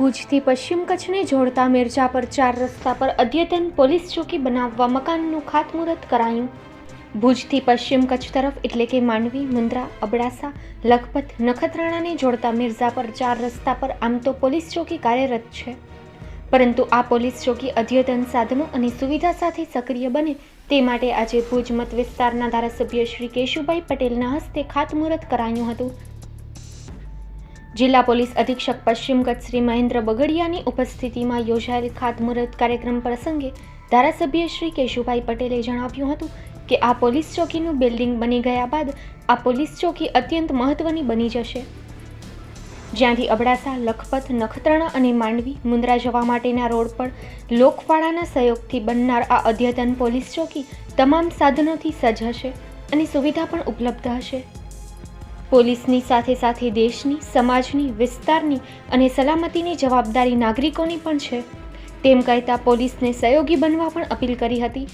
ભુજથી પશ્ચિમ કચ્છને જોડતા મિર્જાપર ચાર રસ્તા પર અદ્યતન પોલીસ ચોકી બનાવવા મકાનનું ખાતમુહૂર્ત કરાયું. ભુજથી પશ્ચિમ કચ્છ તરફ એટલે કે માંડવી, મુન્દ્રા, અબડાસા, લખપત, નખત્રાણાને જોડતા મિર્ઝાપર ચાર રસ્તા પર આમ તો પોલીસ ચોકી કાર્યરત છે. પરંતુ આ પોલીસ ચોકી અદ્યતન સાધનો અને સુવિધા સાથે સક્રિય બને તે માટે આજે ભુજ મત વિસ્તારના ધારાસભ્ય શ્રી કેશુભાઈ પટેલના હસ્તે ખાતમુહૂર્ત કરાયું હતું. જિલ્લા પોલીસ અધિક્ષક પશ્ચિમ કચ્છ શ્રી મહેન્દ્ર બગડિયાની ઉપસ્થિતિમાં યોજાયેલ ખાતમુહૂર્ત કાર્યક્રમ પ્રસંગે ધારાસભ્ય શ્રી કેશુભાઈ પટેલે જણાવ્યું હતું કે આ પોલીસ ચોકીનું બિલ્ડિંગ બની ગયા બાદ આ પોલીસ ચોકી અત્યંત મહત્વની બની જશે. જ્યાંથી અબડાસા, લખપત, નખત્રાણા અને માંડવી, મુન્દ્રા જવા માટેના રોડ પર લોકફાળાના સહયોગથી બનનાર આ અદ્યતન પોલીસ ચોકી તમામ સાધનોથી સજ્જ હશે અને સુવિધા પણ ઉપલબ્ધ હશે. પોલીસની સાથે સાથે દેશની, સમાજની, વિસ્તારની અને સલામતીની જવાબદારી નાગરિકોની પણ છે. તેમ કહેતા પોલીસને સહયોગી બનવા પણ અપીલ કરી હતી.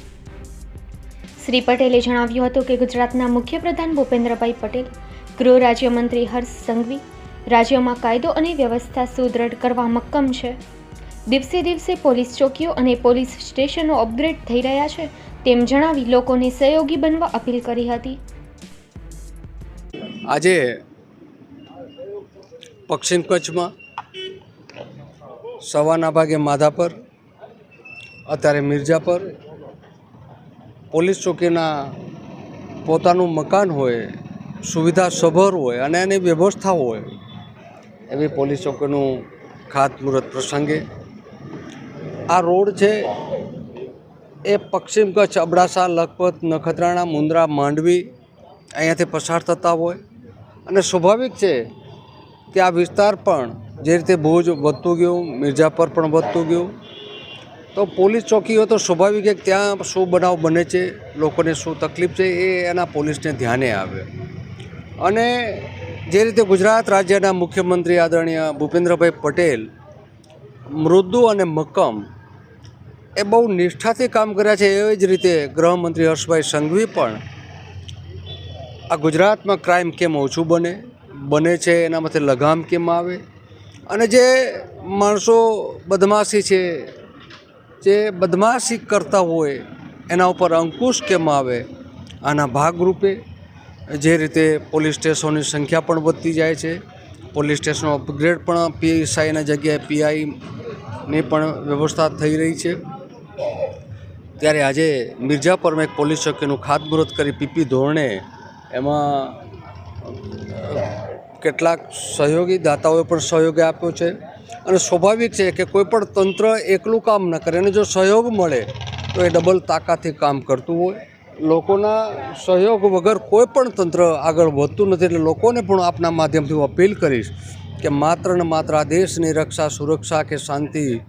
શ્રી પટેલે જણાવ્યું હતું કે ગુજરાતના મુખ્યપ્રધાન ભૂપેન્દ્રભાઈ પટેલ, ગૃહ રાજ્યમંત્રી હર્ષ સંઘવી, રાજ્યમાં કાયદો અને વ્યવસ્થા સુદૃઢ કરવા મક્કમ છે. દિવસે દિવસે પોલીસ ચોકીઓ અને પોલીસ સ્ટેશનો અપગ્રેડ થઈ રહ્યા છે તેમ જણાવી લોકોને સહયોગી બનવા અપીલ કરી હતી. આજે પશ્ચિમ કચ્છમાં સવારના ભાગે માધાપર, અત્યારે મિર્જાપર પોલીસ ચોકીના પોતાનું મકાન હોય, સુવિધા સભર હોય અને એની વ્યવસ્થા હોય, એવી પોલીસ ચોકીનું ખાતમુહૂર્ત પ્રસંગે. આ રોડ છે એ પશ્ચિમ કચ્છ અબડાસા, લખપત, નખત્રાણા, મુન્દ્રા, માંડવી અહીંયાથી પસાર થતા હોય. અને સ્વાભાવિક છે કે આ વિસ્તાર પણ જે રીતે ભુજ વધતું ગયું મિર્જાપર પણ વધતું ગયું. તો પોલીસ ચોકી હોય તો સ્વાભાવિક એક ત્યાં શું બનાવ બને છે, લોકોને શું તકલીફ છે એ એના પોલીસને ધ્યાને આવે. અને જે રીતે ગુજરાત રાજ્યના મુખ્યમંત્રી આદરણીય ભૂપેન્દ્રભાઈ પટેલ મૃદુ અને મક્કમ એ બહુ નિષ્ઠાથી કામ કર્યા છે, એવી જ રીતે ગૃહમંત્રી હર્ષભાઈ સંઘવી પણ આ ગુજરાતમાં ક્રાઇમ કેમ ઓછું બને? બને છે એના માટે લગામ કેમ આવે? અને જે માણસો બદમાશી છે, જે બદમાશી કરતા હોય, એના ઉપર અંકુશ કેમ આવે? આના ભાગરૂપે જે રીતે પોલીસ સ્ટેશનોની સંખ્યા પણ વધતી જાય છે. પોલીસ સ્ટેશનો અપગ્રેડ પણ પીએસઆઈના જગ્યાએ પીઆઈની પણ વ્યવસ્થા થઈ રહી છે. ત્યારે આજે મિર્જાપરમાં એક પોલીસ ચોકીનું ખાતમુહૂર્ત કરી પીપી ધોરણે એમાં કેટલાક સહયોગી દાતાઓએ પણ સહયોગ આપ્યો છે. અને સ્વાભાવિક છે કે કોઈ પણ તંત્ર એકલું કામ ન કરે. અને જો સહયોગ મળે, તો એ ડબલ તાકાતથી કામ કરતું હોય. લોકોના સહયોગ વગર કોઈ પણ તંત્ર આગળ વધતું નથી. એટલે લોકોને પણ આપના માધ્યમથી હું અપીલ કરીશ કે માત્ર ને માત્ર આ દેશની રક્ષા, સુરક્ષા કે શાંતિ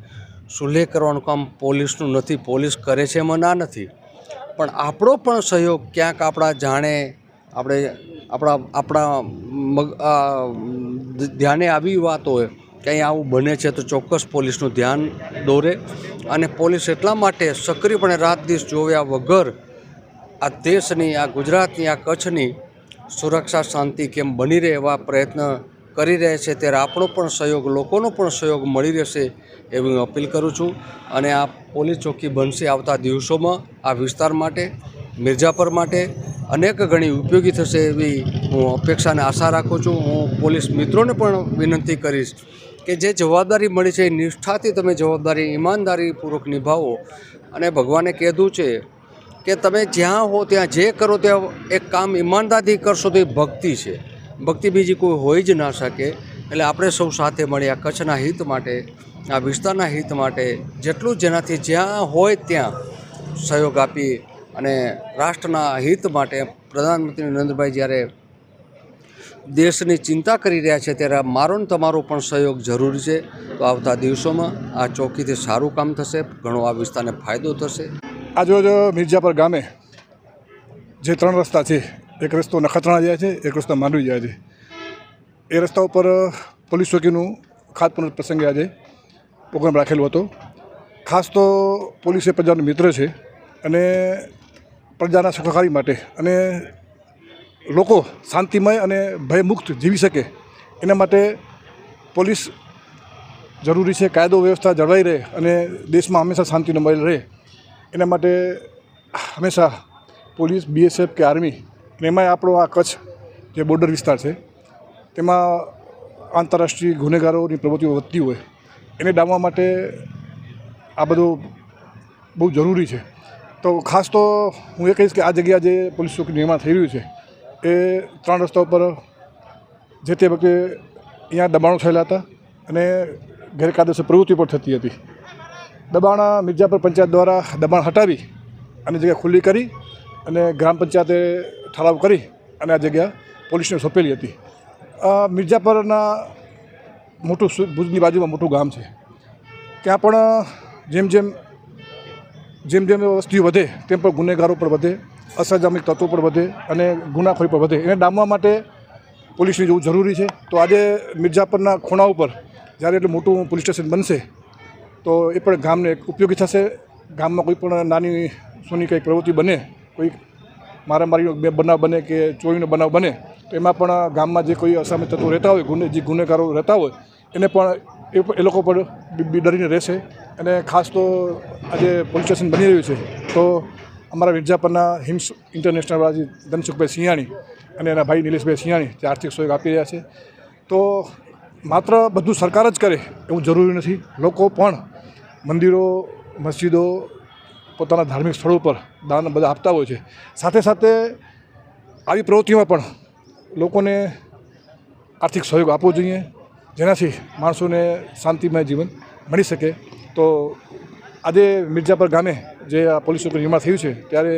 સુલેહ કરવાનું કામ પોલીસનું નથી. પોલીસ કરે છે એમાં ના નથી. પણ આપણો પણ સહયોગ ક્યાંક આપણા જાણે આપણે આપણા આપણા મગ ધ્યાને આવી વાત હોય કે આવું બને છે તો ચોક્કસ પોલીસનું ધ્યાન દોરે અને પોલીસ એટલા માટે સક્રિયપણે રાત દિવસ જોવ્યા વગર આ દેશની, આ ગુજરાતની, આ કચ્છની સુરક્ષા, શાંતિ કેમ બની રહે એવા પ્રયત્ન કરી રહ્યા છે ત્યારે આપણો પણ સહયોગ, લોકોનો પણ સહયોગ મળી રહેશે એવી હું અપીલ કરું છું. અને આ પોલીસ ચોકી બનશે આવતા દિવસોમાં આ વિસ્તાર માટે મિર્જાપર માટે અનેક ઘણી ઉપયોગી થશે એવી હું અપેક્ષાને આશા રાખું છું. હું પોલીસ મિત્રોને પણ વિનંતી કરીશ કે જે જવાબદારી મળી છે એ નિષ્ઠાથી તમે જવાબદારી ઈમાનદારીપૂર્વક નિભાવો. અને ભગવાને કીધું છે કે તમે જ્યાં હો ત્યાં જે કરો ત્યાં એક કામ ઈમાનદારથી કરશો તો એ ભક્તિ છે. ભક્તિ બીજી કોઈ હોઈ જ ના શકે. એટલે આપણે સૌ સાથે મળી આ કચ્છના હિત માટે, આ વિસ્તારના હિત માટે જેટલું જેનાથી જ્યાં હોય ત્યાં સહયોગ આપી અને રાષ્ટ્રના હિત માટે પ્રધાનમંત્રી નરેન્દ્રભાઈ જ્યારે દેશની ચિંતા કરી રહ્યા છે ત્યારે મારો ને તમારો પણ સહયોગ જરૂરી છે. તો આવતા દિવસોમાં આ ચોકીથી સારું કામ થશે, ઘણો આ વિસ્તારને ફાયદો થશે. આજરોજ મિર્જાપર ગામે જે ત્રણ રસ્તા છે, એક રસ્તો નખત્રાણા જાય છે, એક રસ્તો માંડવી જાય છે. એ રસ્તા ઉપર પોલીસ ચોકીનું ખાતમુહૂર્ત પ્રસંગે આજે પ્રોગ્રામ રાખેલો હતો. ખાસ તો પોલીસ એ પ્રજાનો મિત્ર છે અને પ્રજાના સુખાકારી માટે અને લોકો શાંતિમય અને ભયમુક્ત જીવી શકે એના માટે પોલીસ જરૂરી છે, કાયદો વ્યવસ્થા જળવાઈ રહે અને દેશમાં હંમેશા શાંતિનો મળી રહે. એના માટે હંમેશા પોલીસ, બીએસએફ કે આર્મી એમાંય આપણો આ કચ્છ જે બોર્ડર વિસ્તાર છે, તેમાં આંતરરાષ્ટ્રીય ગુનેગારોની પ્રવૃત્તિઓ વધતી હોય. એને ડામવા માટે આ બધું બહુ જરૂરી છે. તો ખાસ તો હું એ કહીશ કે આ જગ્યા જે પોલીસ ચોકી નિર્માણ થઈ રહ્યું છે, એ ત્રણ રસ્તા ઉપર જે તે વખતે અહીંયા દબાણો થયેલા હતા અને ગેરકાયદેસર પ્રવૃત્તિ પણ થતી હતી. દબાણ મિર્જાપુર પંચાયત દ્વારા દબાણ હટાવી અને જગ્યા ખુલ્લી કરી અને ગ્રામ પંચાયતે ઠરાવ કરી અને આ જગ્યા પોલીસને સોંપેલી હતી. મિર્જાપરના મોટું ભુજની બાજુમાં મોટું ગામ છે. ત્યાં પણ જેમ જેમ જેમ જેમ વસ્તી વધે, તેમ પણ ગુનેગારો પણ વધે અસામાજિક તત્વો પણ વધે અને ગુનાખોરી પણ વધે. એને ડામવા માટે પોલીસની જવું જરૂરી છે. તો આજે મિર્જાપરના ખૂણા ઉપર જ્યારે એટલું મોટું પોલીસ સ્ટેશન બનશે, તો એ પણ ગામને ઉપયોગી થશે. ગામમાં કોઈ પણ નાની સોની કંઈક પ્રવૃત્તિ બને, કોઈ મારામારીનો બનાવ બને કે ચોરીનો બનાવ બને, તો એમાં પણ ગામમાં જે કોઈ અસામાજિક તત્વો રહેતા હોય, ગુને, જે ગુનેગારો રહેતા હોય, એને પણ એ લોકો પણ ડરીને રહેશે. અને ખાસ તો આજે પોલીસ સ્ટેશન બની રહ્યું છે, તો અમારા મિર્જાપરના હિમ્સ ઇન્ટરનેશનલવાળા જે ધનસુખભાઈ સિંહાણી અને એના ભાઈ નિલેશભાઈ સિંહાણી જે આર્થિક સહયોગ આપી રહ્યા છે, તો માત્ર બધું સરકાર જ કરે એવું જરૂરી નથી. લોકો પણ મંદિરો, મસ્જિદો, પોતાના ધાર્મિક સ્થળો પર દાન બધા આપતા હોય છે. સાથે સાથે આવી પ્રવૃત્તિઓમાં પણ લોકોને આર્થિક સહયોગ આપવો જોઈએ, જેનાથી માણસોને શાંતિમય જીવન મળી શકે. તો આજે મિર્જાપર ગામે જે આ પોલીસ ચોકી નિર્માણ થયું છે, ત્યારે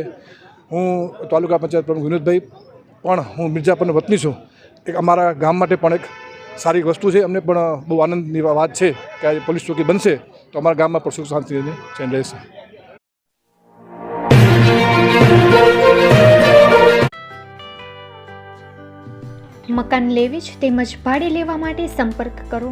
હું તાલુકા પંચાયત પ્રમુખ વિનોદભાઈ પણ હું મિર્જાપરનો વતની છું. એક અમારા ગામ માટે પણ એક સારી વસ્તુ છે. અમને પણ બહુ આનંદની વાત છે કે આજે પોલીસ ચોકી બનશે તો અમારા ગામમાં પણ સુખ શાંતિ ચેન રહેશે. મકાન લેવી જ તેમજ ભાડે લેવા માટે સંપર્ક કરો.